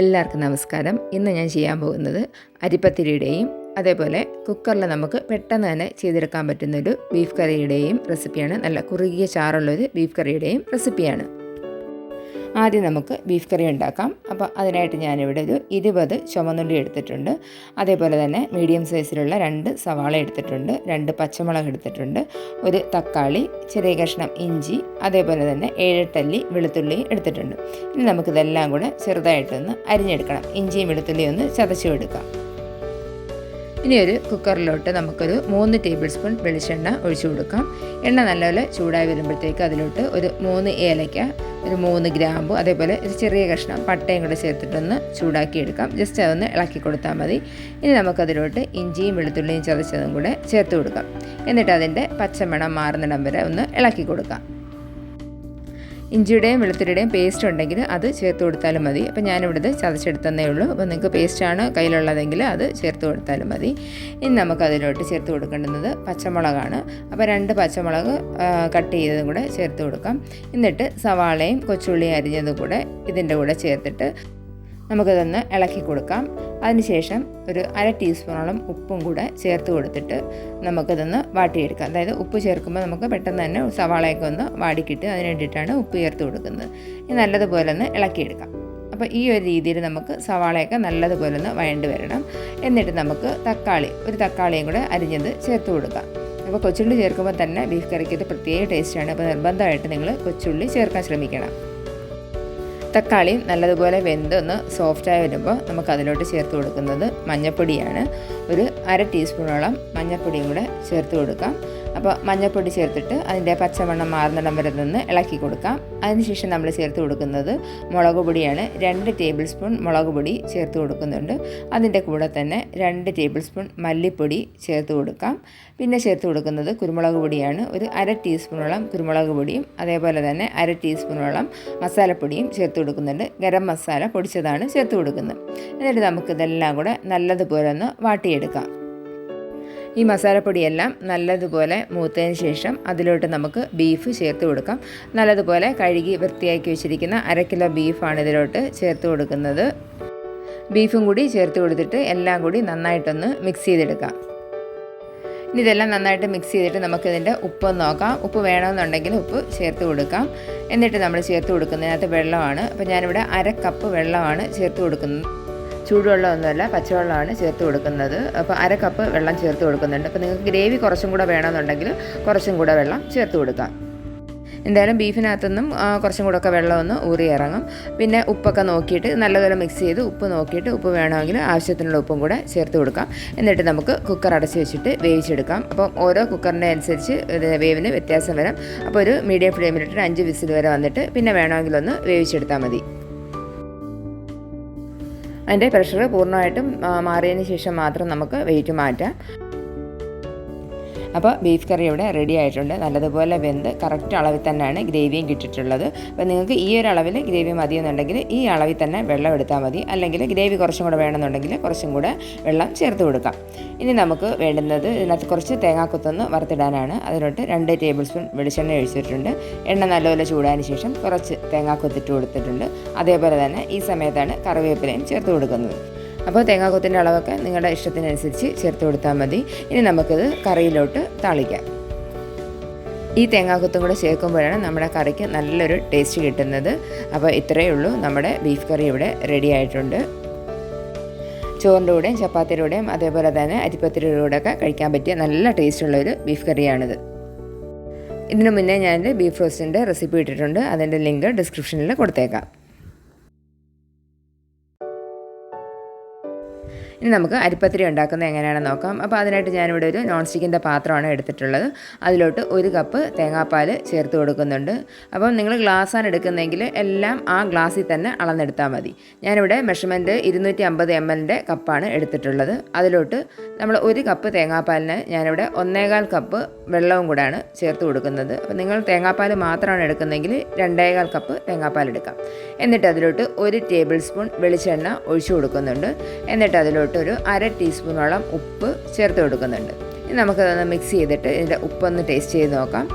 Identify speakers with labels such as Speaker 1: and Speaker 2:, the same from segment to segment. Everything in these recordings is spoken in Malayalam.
Speaker 1: എല്ലാവർക്കും നമസ്കാരം. ഇന്ന് ഞാൻ ചെയ്യാൻ പോകുന്നത് അരിപ്പത്തിരിയുടെയും അതേപോലെ കുക്കറിൽ നമുക്ക് പെട്ടെന്ന് തന്നെ ചെയ്തെടുക്കാൻ പറ്റുന്നൊരു ബീഫ് കറിയുടെയും റെസിപ്പിയാണ് നല്ല കുറുകിയ ചാറുള്ളൊരു ബീഫ് കറിയുടെയും റെസിപ്പിയാണ് ആദ്യം നമുക്ക് ബീഫ് കറി ഉണ്ടാക്കാം. അപ്പോൾ അതിനായിട്ട് ഞാനിവിടെ ഒരു ഇരുപത് ചുമന്നുള്ളി എടുത്തിട്ടുണ്ട്. അതേപോലെ തന്നെ മീഡിയം സൈസിലുള്ള രണ്ട് സവാള എടുത്തിട്ടുണ്ട്. രണ്ട് പച്ചമുളക് എടുത്തിട്ടുണ്ട്. ഒരു തക്കാളി ചെറിയ കഷ്ണം ഇഞ്ചി അതേപോലെ തന്നെ ഏഴെട്ടല്ലി വെളുത്തുള്ളി എടുത്തിട്ടുണ്ട്. ഇനി നമുക്കിതെല്ലാം കൂടെ ചെറുതായിട്ടൊന്ന് അരിഞ്ഞെടുക്കണം. ഇഞ്ചിയും വെളുത്തുള്ളിയും ഒന്ന് ചതച്ചു എടുക്കാം. ഇനി ഒരു കുക്കറിലോട്ട് നമുക്കൊരു മൂന്ന് ടേബിൾ സ്പൂൺ വെളിച്ചെണ്ണ ഒഴിച്ചു കൊടുക്കാം. എണ്ണ നല്ലപോലെ ചൂടായി വരുമ്പോഴത്തേക്ക് അതിലോട്ട് ഒരു മൂന്ന് ഏലയ്ക്ക ഒരു മൂന്ന് ഗ്രാമ്പു അതേപോലെ ഒരു ചെറിയ കഷ്ണം പട്ടയും കൂടെ ചേർത്തിട്ടൊന്ന് ചൂടാക്കി എടുക്കാം ജസ്റ്റ് അതൊന്ന് ഇളക്കി കൊടുത്താൽ മതി. ഇനി നമുക്കതിലോട്ട് ഇഞ്ചിയും വെളുത്തുള്ളിയും ചതച്ചതും കൂടെ ചേർത്ത് കൊടുക്കാം. എന്നിട്ട് അതിന്റെ പച്ചമണം മാറുന്നിടം വരെ ഒന്ന് ഇളക്കി കൊടുക്കാം. ഇഞ്ചിയുടെയും വെളുത്തുള്ളിയുടെയും പേസ്റ്റ് ഉണ്ടെങ്കിൽ അത് ചേർത്ത് കൊടുത്താലും മതി. അപ്പോൾ ഞാനിവിടുത്തെ ചതച്ചെടുത്തന്നേ ഉള്ളൂ. അപ്പോൾ നിങ്ങൾക്ക് പേസ്റ്റാണ് കയ്യിലുള്ളതെങ്കിൽ അത് ചേർത്ത് കൊടുത്താലും മതി. ഇനി നമുക്ക് അതിലോട്ട് ചേർത്ത് കൊടുക്കേണ്ടുന്നത് പച്ചമുളകാണ്. അപ്പോൾ രണ്ട് പച്ചമുളക് കട്ട് ചെയ്തതും കൂടെ ചേർത്ത് കൊടുക്കാം. എന്നിട്ട് സവാളയും കൊച്ചുള്ളിയും അരിഞ്ഞതും കൂടെ ഇതിന്റെ കൂടെ ചേർത്തിട്ട് നമുക്കതൊന്ന് ഇളക്കി കൊടുക്കാം. അതിനുശേഷം ഒരു അര ടീസ്പൂണോളം ഉപ്പും കൂടെ ചേർത്ത് കൊടുത്തിട്ട് നമുക്കതൊന്ന് വാട്ടിയെടുക്കാം. അതായത് ഉപ്പ് ചേർക്കുമ്പോൾ നമുക്ക് പെട്ടെന്ന് തന്നെ സവാളയൊക്കെ ഒന്ന് വാടിക്കിട്ട് അതിന് വേണ്ടിയിട്ടാണ് ഉപ്പ് ചേർത്ത് കൊടുക്കുന്നത്. ഇനി നല്ലതുപോലെ ഒന്ന് ഇളക്കിയെടുക്കാം. അപ്പോൾ ഈ ഒരു രീതിയിൽ നമുക്ക് സവാളയൊക്കെ നല്ലതുപോലെ ഒന്ന് വഴണ്ട് വരണം. എന്നിട്ട് നമുക്ക് തക്കാളി ഒരു തക്കാളിയും കൂടെ അരിഞ്ഞത് ചേർത്ത് കൊടുക്കാം. അപ്പോൾ കൊച്ചുള്ളി ചേർക്കുമ്പോൾ തന്നെ ബീഫ് കറിക്ക് പ്രത്യേക ടേസ്റ്റാണ്. അപ്പോൾ നിർബന്ധമായിട്ട് നിങ്ങൾ കൊച്ചുള്ളി ചേർക്കാൻ ശ്രമിക്കണം. തക്കാളി നല്ലതുപോലെ വെന്ത് ഒന്ന് സോഫ്റ്റായി വരുമ്പോൾ നമുക്ക് അതിലോട്ട് ചേർത്ത് കൊടുക്കുന്നത് മഞ്ഞൾപ്പൊടിയാണ് ഒരു അര ടീസ്പൂണോളം മഞ്ഞൾപ്പൊടിയും കൂടെ ചേർത്ത് കൊടുക്കാം. അപ്പോൾ മഞ്ഞൾപ്പൊടി ചേർത്തിട്ട് അതിന്റെ പച്ചമണ്ണം മാറുന്നിടം വരെ നിന്ന് ഇളക്കി കൊടുക്കാം. അതിനുശേഷം നമ്മൾ ചേർത്ത് കൊടുക്കുന്നത് മുളക് പൊടിയാണ്. രണ്ട് ടേബിൾ സ്പൂൺ മുളക് പൊടി ചേർത്ത് കൊടുക്കുന്നുണ്ട്. അതിന്റെ കൂടെ തന്നെ രണ്ട് ടേബിൾ സ്പൂൺ മല്ലിപ്പൊടി ചേർത്ത് കൊടുക്കാം. പിന്നെ ചേർത്ത് കൊടുക്കുന്നത് കുരുമുളക് പൊടിയാണ്. ഒരു അര ടീസ്പൂണോളം കുരുമുളക് പൊടിയും അതേപോലെ തന്നെ അര ടീസ്പൂണോളം മസാലപ്പൊടിയും ചേർത്ത് കൊടുക്കുന്നുണ്ട്. ഗരം മസാല പൊടിച്ചതാണ് ചേർത്ത് കൊടുക്കുന്നത്. എന്നിട്ട് നമുക്കിതെല്ലാം കൂടെ നല്ലതുപോലെ ഒന്ന് വാട്ടിയെടുക്കാം. ഈ മസാലപ്പൊടിയെല്ലാം നല്ലതുപോലെ മൂത്തതിന് ശേഷം അതിലോട്ട് നമുക്ക് ബീഫ് ചേർത്ത് കൊടുക്കാം. നല്ലതുപോലെ കഴുകി വൃത്തിയാക്കി വെച്ചിരിക്കുന്ന അര കിലോ ബീഫാണ് ഇതിലോട്ട് ചേർത്ത് കൊടുക്കുന്നത്. ബീഫും കൂടി ചേർത്ത് കൊടുത്തിട്ട് എല്ലാം കൂടി നന്നായിട്ടൊന്ന് മിക്സ് ചെയ്തെടുക്കാം. ഇനി ഇതെല്ലാം നന്നായിട്ട് മിക്സ് ചെയ്തിട്ട് നമുക്കിതിന്റെ ഉപ്പ് നോക്കാം. ഉപ്പ് വേണമെന്നുണ്ടെങ്കിൽ ഉപ്പ് ചേർത്ത് കൊടുക്കാം. എന്നിട്ട് നമ്മൾ ചേർത്ത് കൊടുക്കുന്നതിനകത്ത് വെള്ളമാണ്. അപ്പോൾ ഞാനിവിടെ അര കപ്പ് വെള്ളമാണ് ചേർത്ത് കൊടുക്കുന്നത്. ചൂടുവെള്ളമൊന്നുമല്ല പച്ചവെള്ളമാണ് ചേർത്ത് കൊടുക്കുന്നത്. അപ്പോൾ അര കപ്പ് വെള്ളം ചേർത്ത് കൊടുക്കുന്നുണ്ട്. അപ്പോൾ നിങ്ങൾക്ക് ഗ്രേവി കുറച്ചും കൂടെ വേണമെന്നുണ്ടെങ്കിൽ കുറച്ചും കൂടെ വെള്ളം ചേർത്ത് കൊടുക്കാം. എന്തായാലും ബീഫിനകത്തുനിന്നും കുറച്ചും കൂടെ ഒക്കെ വെള്ളം ഒന്ന് ഊറി ഇറങ്ങും. പിന്നെ ഉപ്പൊക്കെ നോക്കിയിട്ട് നല്ലതുപോലെ മിക്സ് ചെയ്ത് ഉപ്പ് നോക്കിയിട്ട് ഉപ്പ് വേണമെങ്കിൽ ആവശ്യത്തിനുള്ള ഉപ്പും കൂടെ ചേർത്ത് കൊടുക്കാം. എന്നിട്ട് നമുക്ക് കുക്കർ അടച്ച് വെച്ചിട്ട് വേവിച്ചെടുക്കാം. അപ്പം ഓരോ കുക്കറിന്റെ അനുസരിച്ച് വേവിന് വ്യത്യാസം വരാം. അപ്പോൾ ഒരു മീഡിയം ഫ്ലെയിമിലിട്ട് അഞ്ച് വിസിൽ വരെ വന്നിട്ട് പിന്നെ വേണമെങ്കിൽ ഒന്ന് വേവിച്ചെടുത്താൽ മതി. അതിന്റെ പ്രഷർ പൂർണമായിട്ടും മാറിയതിന് ശേഷം മാത്രം നമുക്ക് വെയിറ്റ് മാറ്റാം. അപ്പോൾ ബീഫ് കറി ഇവിടെ റെഡി ആയിട്ടുണ്ട്. നല്ലതുപോലെ വെന്ത് കറക്റ്റ് അളവിൽ തന്നെയാണ് ഗ്രേവിയും കിട്ടിയിട്ടുള്ളത്. അപ്പോൾ നിങ്ങൾക്ക് ഈ ഒരു അളവിൽ ഗ്രേവി മതിയെന്നുണ്ടെങ്കിൽ ഈ അളവിൽ തന്നെ വെള്ളം എടുത്താൽ മതി. അല്ലെങ്കിൽ ഗ്രേവി കുറച്ചും കൂടെ വേണമെന്നുണ്ടെങ്കിൽ കുറച്ചും കൂടെ വെള്ളം ചേർത്ത് കൊടുക്കാം. ഇനി നമുക്ക് വേണ്ടുന്നത് ഇതിനകത്ത് കുറച്ച് തേങ്ങാക്കൊത്തൊന്ന് വറുത്തിടാനാണ്. അതിലോട്ട് രണ്ട് ടേബിൾ സ്പൂൺ വെളിച്ചെണ്ണ ഒഴിച്ചിട്ടുണ്ട്. എണ്ണ നല്ലപോലെ ചൂടാതിന് ശേഷം കുറച്ച് തേങ്ങാക്കൊത്തിട്ട് കൊടുത്തിട്ടുണ്ട്. അതേപോലെ തന്നെ ഈ സമയത്താണ് കറിവേപ്പിലയും ചേർത്ത് കൊടുക്കുന്നത്. അപ്പോൾ തേങ്ങാക്കൊത്തിന്റെ അളവൊക്കെ നിങ്ങളുടെ ഇഷ്ടത്തിനനുസരിച്ച് ചേർത്ത് കൊടുത്താൽ മതി. ഇനി നമുക്കിത് കറിയിലോട്ട് താളിക്കാം. ഈ തേങ്ങാക്കൊത്തും കൂടെ ചേർക്കുമ്പോഴാണ് നമ്മുടെ കറിക്ക് നല്ലൊരു ടേസ്റ്റ് കിട്ടുന്നത്. അപ്പോൾ ഇത്രയേ ഉള്ളൂ. നമ്മുടെ ബീഫ് കറി ഇവിടെ റെഡി ആയിട്ടുണ്ട്. ചോറിന്റെ കൂടെയും ചപ്പാത്തിയുടെ കൂടെയും അതേപോലെ തന്നെ അരിപ്പത്തിരിയുടെ കൂടെയൊക്കെ കഴിക്കാൻ പറ്റിയ നല്ല ടേസ്റ്റുള്ളൊരു ബീഫ് കറിയാണിത് ഇതിനു മുന്നേ ഞാൻ ബീഫ് റോസ്റ്റിന്റെ റെസിപ്പി ഇട്ടിട്ടുണ്ട്. അതിന്റെ ലിങ്ക് ഡിസ്ക്രിപ്ഷനിൽ കൊടുത്തേക്കാം. ഇനി നമുക്ക് അരിപ്പത്തിരി ഉണ്ടാക്കുന്നത് എങ്ങനെയാണെന്ന് നോക്കാം. അപ്പോൾ അതിനായിട്ട് ഞാനിവിടെ ഒരു നോൺ സ്റ്റിക്കിന്റെ പാത്രമാണ് എടുത്തിട്ടുള്ളത്. അതിലോട്ട് ഒരു കപ്പ് തേങ്ങാപ്പാൽ ചേർത്ത് കൊടുക്കുന്നുണ്ട്. അപ്പം നിങ്ങൾ ഗ്ലാസ്സാണ് എടുക്കുന്നതെങ്കിൽ എല്ലാം ആ ഗ്ലാസ്സിൽ തന്നെ അളന്നെടുത്താൽ മതി. ഞാനിവിടെ മെഷർമെന്റ് ഇരുന്നൂറ്റി അമ്പത് എം എല്ലിന്റെ കപ്പാണ് എടുത്തിട്ടുള്ളത്. അതിലോട്ട് നമ്മൾ ഒരു കപ്പ് തേങ്ങാപ്പാലിന് ഞാനിവിടെ ഒന്നേകാൽ കപ്പ് വെള്ളവും കൂടെയാണ് ചേർത്ത് കൊടുക്കുന്നത്. അപ്പോൾ നിങ്ങൾ തേങ്ങാപ്പാൽ മാത്രമാണ് എടുക്കുന്നതെങ്കിൽ രണ്ടേകാൽ കപ്പ് തേങ്ങാപ്പാൽ എടുക്കാം. എന്നിട്ട് അതിലോട്ട് ഒരു ടേബിൾ സ്പൂൺ വെളിച്ചെണ്ണ ഒഴിച്ചു കൊടുക്കുന്നുണ്ട്. എന്നിട്ട് അതിലോട്ട് ഒരു അര ടീസ്പൂണോളം ഉപ്പ് ചേർത്ത് കൊടുക്കുന്നുണ്ട്. ഇനി നമുക്കതൊന്ന് മിക്സ് ചെയ്തിട്ട് ഇതിന്റെ ഉപ്പൊന്ന് ടേസ്റ്റ് ചെയ്ത് നോക്കാം.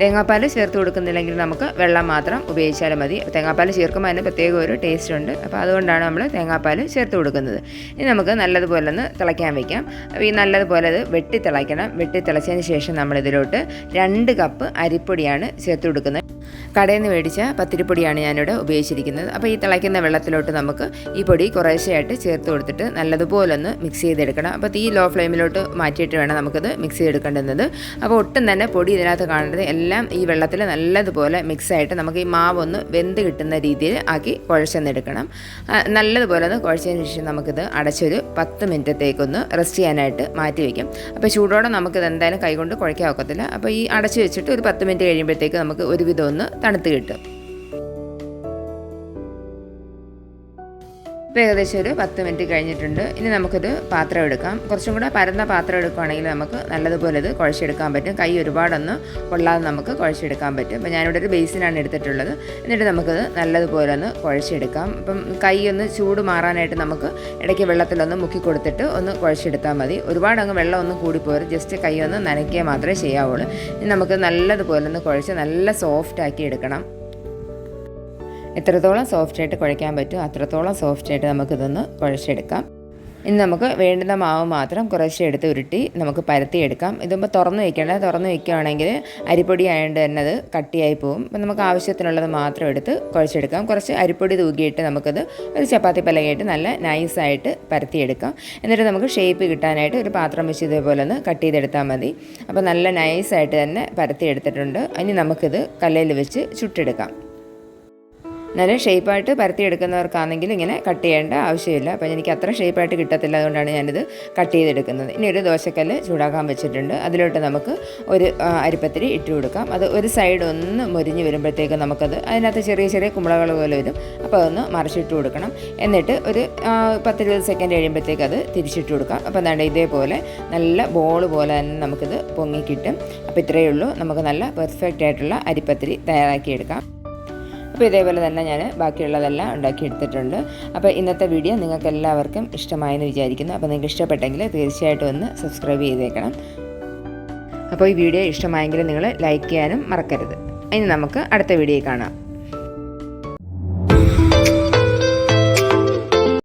Speaker 1: തേങ്ങാപ്പാൽ ചേർത്ത് കൊടുക്കുന്നില്ലെങ്കിൽ നമുക്ക് വെള്ളം മാത്രം ഉപയോഗിച്ചാലും മതി. തേങ്ങാപ്പാൽ ചേർക്കുമ്പോൾ അതിന് പ്രത്യേക ഒരു ടേസ്റ്റ് ഉണ്ട്. അപ്പോൾ അതുകൊണ്ടാണ് നമ്മൾ തേങ്ങാപ്പാൽ ചേർത്ത് കൊടുക്കുന്നത്. ഇനി നമുക്ക് നല്ലതുപോലെ ഒന്ന് തിളയ്ക്കാൻ വയ്ക്കാം അപ്പോൾ ഈ നല്ലതുപോലെ അത് വെട്ടി തിളയ്ക്കണം. വെട്ടി തിളച്ചതിന് ശേഷം നമ്മൾ ഇതിലോട്ട് രണ്ട് കപ്പ് അരിപ്പൊടിയാണ് ചേർത്ത് കൊടുക്കുന്നത്. കടയിൽ നിന്ന് മേടിച്ച പത്തിരിപ്പൊടിയാണ് ഞാനിവിടെ ഉപയോഗിച്ചിരിക്കുന്നത്. അപ്പോൾ ഈ തിളയ്ക്കുന്ന വെള്ളത്തിലോട്ട് നമുക്ക് ഈ പൊടി കുറേശ്ശെയായിട്ട് ചേർത്ത് കൊടുത്തിട്ട് നല്ലതുപോലെ ഒന്ന് മിക്സ് ചെയ്തെടുക്കണം. അപ്പോൾ തീ ലോ ഫ്ലെയിമിലോട്ട് മാറ്റിയിട്ട് വേണം നമുക്കത് മിക്സ് ചെയ്തെടുക്കേണ്ടുന്നത് അപ്പോൾ ഒട്ടും തന്നെ പൊടി ഇതിനകത്ത് കാണേണ്ടത് ഈ വെള്ളത്തിൽ നല്ലതുപോലെ മിക്സായിട്ട് നമുക്ക് ഈ മാവ് ഒന്ന് വെന്ത് കിട്ടുന്ന രീതിയിൽ ആക്കി കുഴച്ചെന്നെടുക്കണം. നല്ലതുപോലെ ഒന്ന് കുഴച്ചതിന് ശേഷം നമുക്കിത് അടച്ചൊരു പത്ത് മിനിറ്റത്തേക്കൊന്ന് റെസ്റ്റ് ചെയ്യാനായിട്ട് മാറ്റി വയ്ക്കും. അപ്പോൾ ചൂടോടെ നമുക്കിത് എന്തായാലും കൈകൊണ്ട് കുഴയ്ക്കാൻ ഒക്കത്തില്ല. അപ്പോൾ ഈ അടച്ചു വെച്ചിട്ട് ഒരു പത്ത് മിനിറ്റ് കഴിയുമ്പോഴത്തേക്ക് നമുക്ക് ഒരുവിധം ഒന്ന് തണുത്ത് കിട്ടും. ഇപ്പോൾ ഏകദേശം ഒരു പത്ത് മിനിറ്റ് കഴിഞ്ഞിട്ടുണ്ട്. ഇനി നമുക്കൊരു പാത്രം എടുക്കാം. കുറച്ചും കൂടെ പരന്ന പാത്രം എടുക്കുകയാണെങ്കിൽ നമുക്ക് നല്ലതുപോലെ ഇത് കുഴച്ചെടുക്കാൻ പറ്റും. കൈ ഒരുപാടൊന്ന് കൊള്ളാതെ നമുക്ക് കുഴച്ചെടുക്കാൻ പറ്റും. അപ്പോൾ ഞാനിവിടെ ഒരു ബേസിനാണ് എടുത്തിട്ടുള്ളത്. എന്നിട്ട് നമുക്കത് നല്ലതുപോലെ ഒന്ന് കുഴച്ചെടുക്കാം. അപ്പം കൈ ഒന്ന് ചൂട് മാറാനായിട്ട് നമുക്ക് ഇടയ്ക്ക് വെള്ളത്തിലൊന്ന് മുക്കി കൊടുത്തിട്ട് ഒന്ന് കുഴച്ചെടുത്താൽ മതി. ഒരുപാട് അങ്ങ് വെള്ളം ഒന്നും കൂടിപ്പോരും ജസ്റ്റ് കൈ ഒന്ന് നനയ്ക്കുക മാത്രമേ ചെയ്യാവുള്ളൂ. ഇനി നമുക്ക് നല്ലതുപോലെ ഒന്ന് കുഴച്ച് നല്ല സോഫ്റ്റ് ആക്കി എടുക്കണം. എത്രത്തോളം സോഫ്റ്റായിട്ട് കുഴയ്ക്കാൻ പറ്റും അത്രത്തോളം സോഫ്റ്റായിട്ട് നമുക്കിതൊന്ന് കുഴച്ചെടുക്കാം. ഇനി നമുക്ക് വേണ്ടുന്ന മാവ് മാത്രം കുറേശ്ശെ എടുത്ത് ഉരുട്ടി നമുക്ക് പരത്തിയെടുക്കാം. ഇതുമ്പോൾ തുറന്ന് വയ്ക്കേണ്ട തുറന്ന് വയ്ക്കുകയാണെങ്കിൽ അരിപ്പൊടി ആയതുകൊണ്ട് തന്നെ അത് കട്ടിയായി പോകും അപ്പം നമുക്ക് ആവശ്യത്തിനുള്ളത് മാത്രം എടുത്ത് കുഴച്ചെടുക്കാം. കുറച്ച് അരിപ്പൊടി തൂക്കിയിട്ട് നമുക്കത് ഒരു ചപ്പാത്തി പലകയായിട്ട് നല്ല നൈസായിട്ട് പരത്തിയെടുക്കാം. എന്നിട്ട് നമുക്ക് ഷേപ്പ് കിട്ടാനായിട്ട് ഒരു പാത്രം വെച്ച് ഇതേപോലെ ഒന്ന് കട്ട് ചെയ്തെടുത്താൽ മതി. അപ്പോൾ നല്ല നൈസായിട്ട് തന്നെ പരത്തിയെടുത്തിട്ടുണ്ട്. ഇനി നമുക്കിത് കല്ലയിൽ വെച്ച് ചുട്ടെടുക്കാം. നല്ല ഷേപ്പായിട്ട് പരത്തിയെടുക്കുന്നവർക്കാണെങ്കിൽ ഇങ്ങനെ കട്ട് ചെയ്യേണ്ട ആവശ്യമില്ല. അപ്പോൾ എനിക്ക് അത്ര ഷേപ്പായിട്ട് കിട്ടത്തില്ല അതുകൊണ്ടാണ് ഞാനിത് കട്ട് ചെയ്തെടുക്കുന്നത്. ഇനി ഒരു ദോശക്കല്ല് ചൂടാക്കാൻ വെച്ചിട്ടുണ്ട്. അതിലോട്ട് നമുക്ക് ഒരു അരിപ്പത്തിരി ഇട്ട് കൊടുക്കാം. അത് ഒരു സൈഡ് ഒന്ന് മൊരിഞ്ഞ് വരുമ്പോഴത്തേക്ക് നമുക്കത് അതിനകത്ത് ചെറിയ ചെറിയ കുമ്പളകൾ പോലെ വരും. അപ്പോൾ അതൊന്ന് മറിച്ചിട്ട് കൊടുക്കണം. എന്നിട്ട് ഒരു പത്തിരുപത് സെക്കൻഡ് കഴിയുമ്പോഴത്തേക്ക് അത് തിരിച്ചിട്ട് കൊടുക്കാം. അപ്പോൾ എന്താണ്ട് ഇതേപോലെ നല്ല ബോൾ പോലെ തന്നെ നമുക്കിത് പൊങ്ങിക്കിട്ടും. അപ്പോൾ ഇത്രയേ ഉള്ളൂ. നമുക്ക് നല്ല പെർഫെക്റ്റ് ആയിട്ടുള്ള അരിപ്പത്തിരി തയ്യാറാക്കിയെടുക്കാം. അപ്പോൾ ഇതേപോലെ തന്നെ ഞാൻ ബാക്കിയുള്ളതെല്ലാം ഉണ്ടാക്കിയെടുത്തിട്ടുണ്ട്. അപ്പോൾ ഇന്നത്തെ വീഡിയോ നിങ്ങൾക്ക് എല്ലാവർക്കും ഇഷ്ടമായെന്ന് വിചാരിക്കുന്നു. അപ്പോൾ നിങ്ങൾക്ക് ഇഷ്ടപ്പെട്ടെങ്കിൽ തീർച്ചയായിട്ടും ഒന്ന് സബ്സ്ക്രൈബ് ചെയ്തേക്കണം. അപ്പോൾ ഈ വീഡിയോ ഇഷ്ടമായെങ്കിൽ നിങ്ങൾ ലൈക്ക് ചെയ്യാനും മറക്കരുത്. ഇനി നമുക്ക് അടുത്ത വീഡിയോ കാണാം.